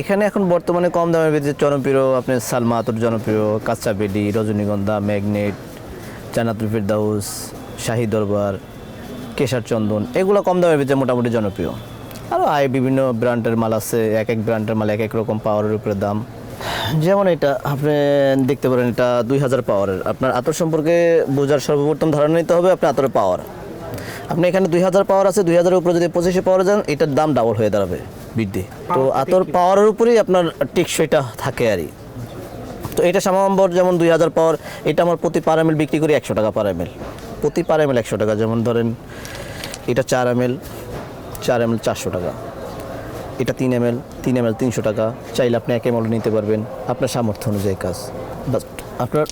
এখানে এখন বর্তমানে কম দামের ভিতরে জনপ্রিয় আপনার সালমা আতর, জনপ্রিয় কাঁচা বেডি, রজনীগন্ধা, ম্যাগনেট জানাতুল ফিরদাউস, শাহী দরবার, কেশার চন্দন, এগুলো কম দামের ভিতরে মোটামুটি জনপ্রিয়। আরও আয় বিভিন্ন ব্র্যান্ডের মাল আছে, এক এক ব্র্যান্ডের মাল, এক এক রকম পাওয়ারের উপরে দাম। যেমন এটা, আপনি দেখতে পারেন এটা দুই হাজার পাওয়ারের। আপনার আতর সম্পর্কে বোঝার সর্বপ্রথম ধারণা নিতে হবে আপনার আতরের পাওয়ার। আপনি এখানে দুই হাজার পাওয়ার আছে দুই হাজারের উপরে যদি পঁচিশে পাওয়ার যান এটার দাম ডাবল হয়ে দাঁড়াবে বৃদ্ধি তো আতর পাওয়ারের উপরেই আপনার টেকসইটা থাকে আর তো এটা সামাম্বর যেমন দুই হাজার পাওয়ার এটা আমার প্রতি পার এম বিক্রি করি একশো টাকা পার এম প্রতি পার এম একশো টাকা যেমন ধরেন এটা চার এম চার এম এল চারশো টাকা। এটা তিন এম এল তিন এম এল তিনশো টাকা। চাইলে আপনি এক এম নিতে পারবেন। আপনার সামর্থ্য অনুযায়ী কাজ। বাস। আপনার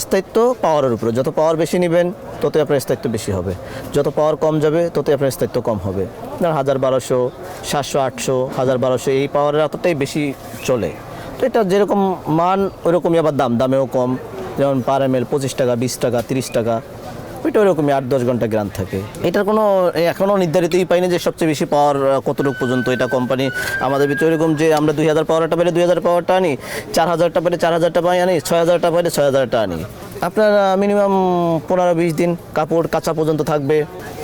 স্থায়িত্ব পাওয়ারের উপরে। যত পাওয়ার বেশি নেবেন তত আপনার স্থায়িত্ব বেশি হবে। যত পাওয়ার কম যাবে তত আপনার স্থায়িত্ব কম হবে। আপনার হাজার বারোশো, সাতশো, আটশো, হাজার বারোশো, এই পাওয়ারের এতটাই বেশি চলে। তো এটা যেরকম মান ওইরকমই আবার দাম। দামেও কম। যেমন পার এম এল পঁচিশ টাকা, বিশ টাকা, তিরিশ টাকা। ওইটা ওইরকমই আট, দশ ঘণ্টা গ্রান থাকে। এটার কোনো, এখনও নির্ধারিতই পাইনি যে সবচেয়ে বেশি পাওয়ার কতটুকু পর্যন্ত এটা কোম্পানি আমাদের ভিতরে এরকম যে আমরা দুই হাজার পাওয়ারটা পেলে দুই হাজার পাওয়ারটা আনি, চার হাজারটা পেলে চার হাজারটা পাই আনি, ছয় হাজারটা পেলে ছয় হাজারটা আনি। আপনার মিনিমাম পনেরো বিশ দিন কাপড় কাঁচা পর্যন্ত থাকবে।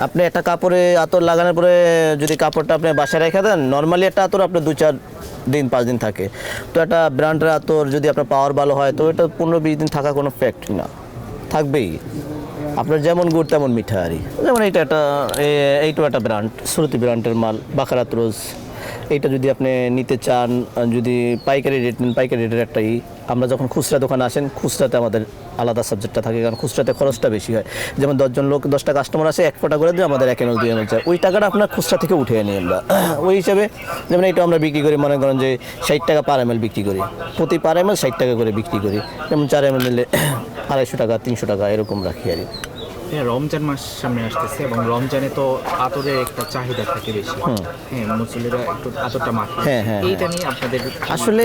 আপনি একটা কাপড়ে আতর লাগানোর পরে যদি কাপড়টা আপনি বাসায় রেখে দেন নর্মালি একটা আতর আপনার দু চার দিন, পাঁচ দিন থাকে। তো একটা ব্র্যান্ডের আতর যদি আপনার পাওয়ার ভালো হয়, তো এটা পনেরো বিশ দিন থাকা কোনো ফ্যাক্ট না। থাকবেই। আপনার যেমন গুড় তেমন মিঠা আরই যেমন এইটা একটা এইটাও একটা ব্র্যান্ড শ্রুতি ব্র্যান্ডের মাল বাকারাত রোজ। এইটা যদি আপনি নিতে চান যদি পাইকারি রেট নেন পাইকারি রেটের একটাই আমরা যখন খুচরা দোকানে আসেন খুচরাতে আমাদের আলাদা সাবজেক্টটা থাকে কারণ খুচরাতে খরচটা বেশি হয়। যেমন দশজন লোক দশটা কাস্টমার আসে এক ফোটা করে দিয়ে আমাদের এক এমএল দুই এমএল চাই। ওই টাকাটা আপনার খুচরা থেকে উঠে আনি আমরা। ওই হিসাবে যেমন এটা আমরা বিক্রি করি মনে করেন যে ষাট টাকা পার এমএল বিক্রি করি। প্রতি পার এমএল ষাট টাকা করে বিক্রি করি। যেমন চার এমএল নিলে আড়াইশো টাকা তিনশো টাকা এরকম রাখি আর কি। রমজান মাস সামনে আসতেছে এবং রমজানে তো আতরের একটা চাহিদা থাকে বেশি। হ্যাঁ মুসলিরা একটু আতরটা মাখে। হ্যাঁ, হ্যাঁ, এইটা নিয়ে আপনাদের আসলে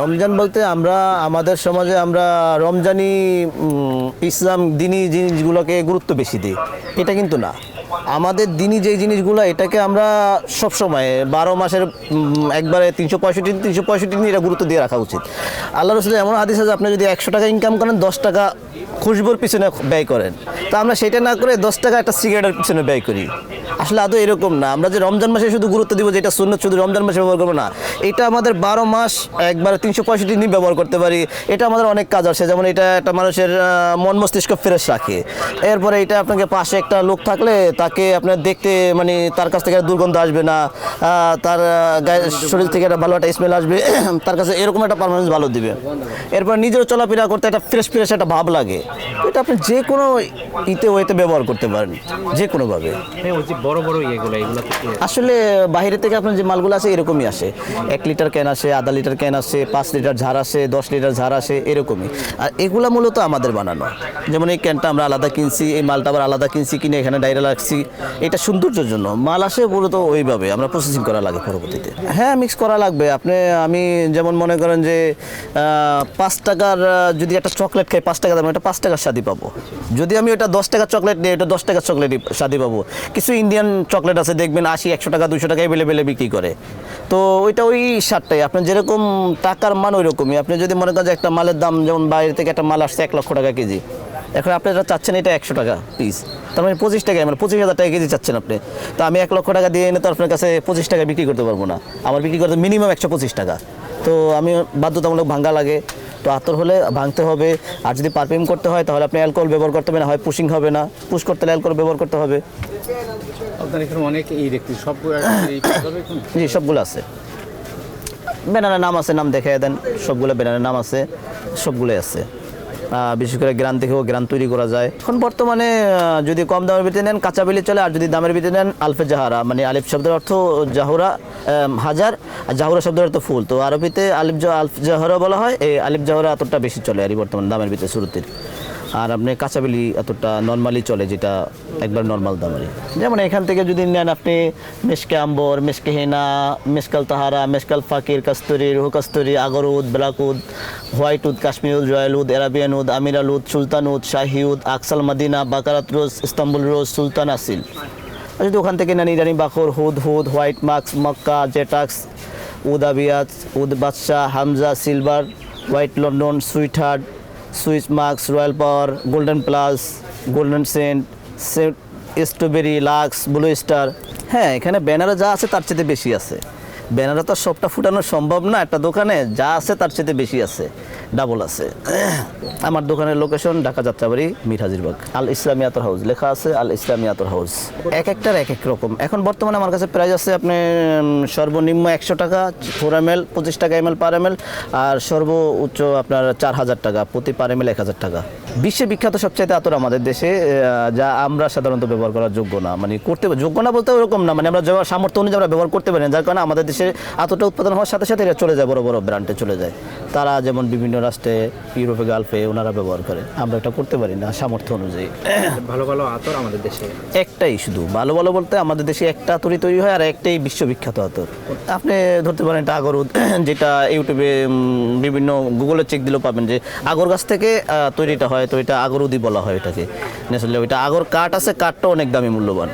রমজান বলতে আমরা আমাদের সমাজে আমরা রমজানি ইসলাম দিনী জিনিসগুলোকে গুরুত্ব বেশি দিই। এটা কিন্তু না। আমাদের দিনী যেই জিনিসগুলো এটাকে আমরা সব সময় বারো মাসের একবারে তিনশো পঁয়ষট্টি দিন তিনশো পঁয়ষট্টি দিন এটা গুরুত্ব দিয়ে রাখা উচিত। আল্লাহ রসুল এমন হাদিস আছে আপনি যদি একশো টাকা ইনকাম করেন দশ টাকা খুশবুর পিছনে ব্যয় করেন। তো আমরা সেটা না করে দশ টাকা একটা সিগারেটের পিছনে ব্যয় করি। আসলে আদৌ এরকম না। আমরা যে রমজান মাসে শুধু গুরুত্ব দিব যে এটা শূন্য শুধু রমজান মাসে ব্যবহার করব না। এটা আমাদের বারো মাস একবারে তিনশো পঁয়ষট্টি দিন ব্যবহার করতে পারি। এটা আমাদের অনেক কাজ আছে। যেমন এটা একটা মানুষের মন মস্তিষ্ক ফ্রেশ রাখে। এরপরে এটা আপনাকে পাশে একটা লোক থাকলে তাকে আপনার দেখতে মানে তার কাছ থেকে দুর্গন্ধ আসবে না। তার গায়ে শরীর থেকে একটা ভালো একটা স্মেল আসবে। তার কাছে এরকম একটা পারফরমেন্স ভালো দিবে। এরপর নিজের চলাফেরা করতে একটা ফ্রেশ ফ্রেশ একটা ভাব লাগে। এটা আপনি যে কোনো ইতে, ওয়েতে ব্যবহার করতে পারেন। যে কোনোভাবে। হ্যাঁ বড় বড় ইয়েগুলো এগুলো আসলে বাইরে থেকে আপনার যে মালগুলো আসে এরকমই আসে। এক লিটার ক্যান আসে আধা লিটার ক্যান আসে পাঁচ লিটার ঝাড় আসে দশ লিটার ঝাড় আসে এরকমই। আর এগুলা মূলত আমাদের বানানো। যেমন এই ক্যানটা আমরা আলাদা কিনছি এই মালটা আবার আলাদা কিনছি কিনে এখানে ডাইরে রাখছি। এটা সৌন্দর্যের জন্য। মাল আসে মূলত ওইভাবে আমরা প্রসেসিং করা লাগে পরবর্তীতে। হ্যাঁ মিক্স করা লাগবে। আপনি আমি যেমন মনে করেন যে পাঁচ টাকার যদি একটা চকলেট খাই পাঁচ টাকা দাম এটা পাঁচ টাকার স্বাদই পাবো। যদি আমি ওটা দশ টাকার চকলেট নিই এটা দশ টাকার চকলেটই স্বাদই পাবো। কিছু ইন্ডিয়ান চকলেট আছে, দেখবেন আশি, একশো টাকা দুশো টাকা এভেলেবেলে বিক্রি করে। তো ওইটা ওই স্বাদটাই আপনার যেরকম টাকার মান ওই রকমই আপনি যদি মনে করেন যে একটা মালের দাম, যেমন বাইরে থেকে একটা মাল আসছে এক লক্ষ টাকা কেজি, এখন আপনি যেটা চাচ্ছেন এটা একশো টাকা পিস তার মানে পঁচিশ টাকা মানে পঁচিশ হাজার টাকা কেজি চাচ্ছেন আপনি। তো আমি এক লক্ষ টাকা দিয়ে এনে তো আপনার কাছে পঁচিশ টাকা বিক্রি করতে পারব না। আমার বিক্রি করতে মিনিমাম একশো পঁচিশ টাকা। তো আমি বাধ্যতামূলক ভাঙ্গা লাগে। আতর হলে ভাঙতে হবে আর যদি পারফিউম করতে হয় তাহলে আপনি অ্যালকোহল ব্যবহার করতে হবে না হয় পুশিং হবে না। পুশ করতে হলে অ্যালকোহল ব্যবহার করতে হবে। আপনার এখানে অনেক এই দেখতে সবগুলো জি সবগুলো আছে। ব্যানারের নাম আছে নাম দেখে দেন। সবগুলো ব্যানারের নাম আছে সবগুলোই আছে। বিশেষ করে গ্রান থেকেও গ্রান তৈরি করা যায়। এখন বর্তমানে যদি কম দামের ভিতরে নেন, কাঁচা বিলি চলে, আর যদি দামের ভিতরে নেন, আলফে জাহারা। মানে আলিফ শব্দের অর্থ জাহুরা হাজার, আর জাহুরা শব্দের অর্থ ফুল। তো আরবিতে আলিফ আলফ জাহরা বলা হয়, এই আলিফ জাহরা এতটা বেশি চলে আর বর্তমানে দামের ভিতরে শুরুতে। আর আপনি কাঁচাবিলি এতটা নর্মালি চলে, যেটা একবার নর্মাল দামেরই যেমন এখান থেকে যদি নেন আপনি মেসকে আম্বর মেসকে হেনা মেসকাল তাহারা মেসকাল ফাকির, কাস্তরি, রুহ কাস্তরি আগরউদ ব্লাকুদ হোয়াইট উদ, কাশ্মীর উদ, রয়্যাল উদ, এরাবিয়ান উদ, আমিরাল উদ, সুলতান উদ, শাহি উদ, আকসাল Madina, Baccarat rose, Istanbul rose, সুলতান আসিল। যদি ওখান থেকে নেন ইরানি বাখর হুদ হুদ, হোয়াইট মার্কস মক্কা, জেটাক্স উদাবিয়াজ উদ বাদশাহ, Hamza, silver, white London, sweet heart Swiss musk royal power, golden plus, golden scent scent strawberry, Lux, blue star. হ্যাঁ এখানে ব্যানারে যা আছে তার চেয়ে বেশি আছে। ব্যানারে তো সবটা ফুটানো সম্ভব না, একটা দোকানে যা আছে তার চেয়ে বেশি আছে। ডাবল আছে। আমার দোকানের লোকেশন ঢাকা যাত্রাবাড়ি, মির হাজিরবাগ। আল ইসলামিয়াতর হাউস, লেখা আছে আল ইসলামিয়াতর হাউস। এক একটার এক এক রকম। এখন বর্তমানে আমার কাছে প্রাইস আছে আপনি সর্বনিম্ন একশো টাকা ফোর এম এল পঁচিশ টাকা M L per M L আর সর্ব উচ্চ আপনার চার হাজার টাকা, প্রতি পার এম এল এক হাজার টাকা। বিশ্বে বিখ্যাত সবচাইতে আতর আমাদের দেশে যা আমরা সাধারণত ব্যবহার করার যোগ্য না। মানে করতে যোগ্য না বলতে ওরকম না। মানে আমরা সামর্থ্য অনুযায়ী আমরা ব্যবহার করতে পারি না। যার কারণে আমাদের দেশে আতরটা উৎপাদন হওয়ার সাথে সাথে এটা চলে যায় বড় বড় ব্র্যান্ডে চলে যায়। তারা যেমন বিভিন্ন রাষ্ট্রে ইউরোপে গালফে ওনারা ব্যবহার করে। আমরা এটা করতে পারি না সামর্থ্য অনুযায়ী। ভালো ভালো আতর আমাদের দেশে। একটাই শুধু। ভালো ভালো বলতে আমাদের দেশে একটা আতরই তৈরি হয় আর একটাই বিশ্ববিখ্যাত আতর। আপনি ধরতে পারেন এটা আগরুদ যেটা ইউটিউবে বিভিন্ন গুগলে চেক দিলেও পাবেন যে আগর গাছ থেকে তৈরিটা হয় তো এটা আগরুদি বলা হয় এটাকে। আসলে ওইটা আগর কাঠ আছে, কাঠটা অনেক দামি, মূল্যবান।